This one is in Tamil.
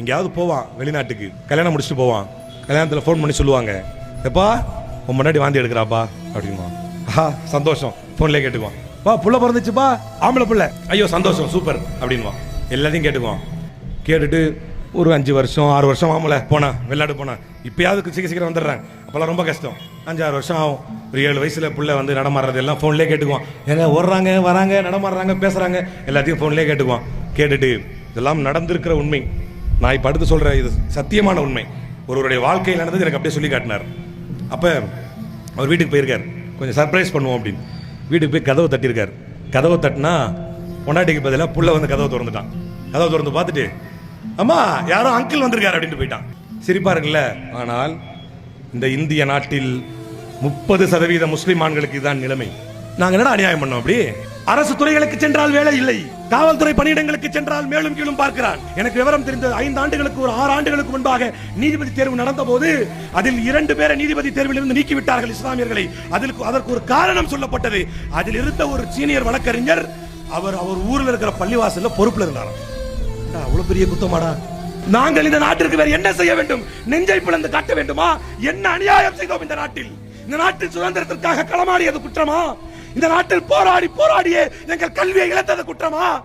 எங்கேயாவது போவான் வெளிநாட்டுக்கு. கல்யாணம் முடிச்சுட்டு போவான். கல்யாணத்தில் ஃபோன் பண்ணி சொல்லுவாங்க. எப்பா உன் முன்னாடி வாந்தி எடுக்கிறாப்பா? அப்படிமா ஆஹா சந்தோஷம். ஃபோன்லேயே கேட்டுக்குவான். வா புள்ள பிறந்துச்சுப்பா? ஆம்பளை புள்ள. ஐயோ சந்தோஷம் சூப்பர் அப்படின்வான் எல்லாத்தையும் கேட்டுக்குவான். கேட்டுட்டு ஒரு அஞ்சு வருஷம் ஆறு வருஷம் ஆமல போனா வெளிநாடு போனேன் இப்பயாவது சீக்கிரம் சீக்கிரம் வந்துடுறேன். அப்போல்லாம் ரொம்ப கஷ்டம். அஞ்சு ஆறு வருஷம் ஆகும். ஒரு ஏழு வயசில் பிள்ளை வந்து நடமாடுறது எல்லாம் ஃபோன்லேயே கேட்டுக்குவான். எங்கே ஓடுறாங்க வராங்க நடமாடுறாங்க பேசுகிறாங்க எல்லாத்தையும் ஃபோன்லேயே கேட்டுக்குவான். கேட்டுட்டு இதெல்லாம் நடந்திருக்கிற உண்மை. நான் இப்போ அடுத்து சொல்கிற இது சத்தியமான உண்மை. ஒருவருடைய வாழ்க்கையில் நடந்தது எனக்கு அப்படியே சொல்லி காட்டினார். அப்போ அவர் வீட்டுக்கு போயிருக்கார். கொஞ்சம் சர்ப்ரைஸ் பண்ணுவோம் அப்படின்னு. வீட்டுக்கு போய் கதவை தட்டியிருக்கார். கதவை தட்டினா பொண்டாட்டிக்கு பதிலாக புள்ள வந்து கதவை திறந்துட்டான். கதவை திறந்து பார்த்துட்டு அம்மா யாரோ அங்கிள் வந்திருக்காரு அப்படின்ட்டு போயிட்டான். சிரிப்பா இருக்குல்ல ஆனால் இந்த இந்திய நாட்டில் முப்பது சதவீத முஸ்லிம் ஆண்களுக்கு இதுதான் நிலைமை. நாங்கள் என்ன அநியாயம் பண்ணோம் அப்படி? அரசு துறைகளுக்கு சென்றால் வேலை இல்லை. காவல்துறை பணியிடங்களுக்கு சென்றால் மேலும் கீழும் பார்க்கிறான் எனக்கு விவரம் தெரிந்த ஐந்து ஆண்டுகளுக்கு ஒரு ஆறு ஆண்டுகளுக்கு முன்பாக நீதிபதி தேர்வு நடந்த போது அதில் இரண்டு பேரை நீதிபதி தேர்வில் இருந்து நீக்கிவிட்டார்கள் இஸ்லாமியர்களை. அதில் அதற்கு ஒரு காரணம் சொல்லப்பட்டது. அதில் இருந்த ஒரு சீனியர் வழக்கறிஞர் அவர் அவர் ஊரில் இருக்கிற பள்ளிவாசல்ல பொறுப்புல இருந்தாராம். அவ்வளவு பெரிய குத்தமாடா? நாங்கள் இந்த நாட்டிற்கு வேற என்ன செய்ய வேண்டும்? நெஞ்சை பிளந்து காட்ட வேண்டுமா? என்ன அநியாயம் செய்தோம் இந்த நாட்டில்? இந்த நாட்டின் சுதந்திரத்திற்காக களமாடியது குற்றமா? இந்த நாட்டில் போராடி போராடியே எங்கள் கல்வியை இழந்தது குற்றமா?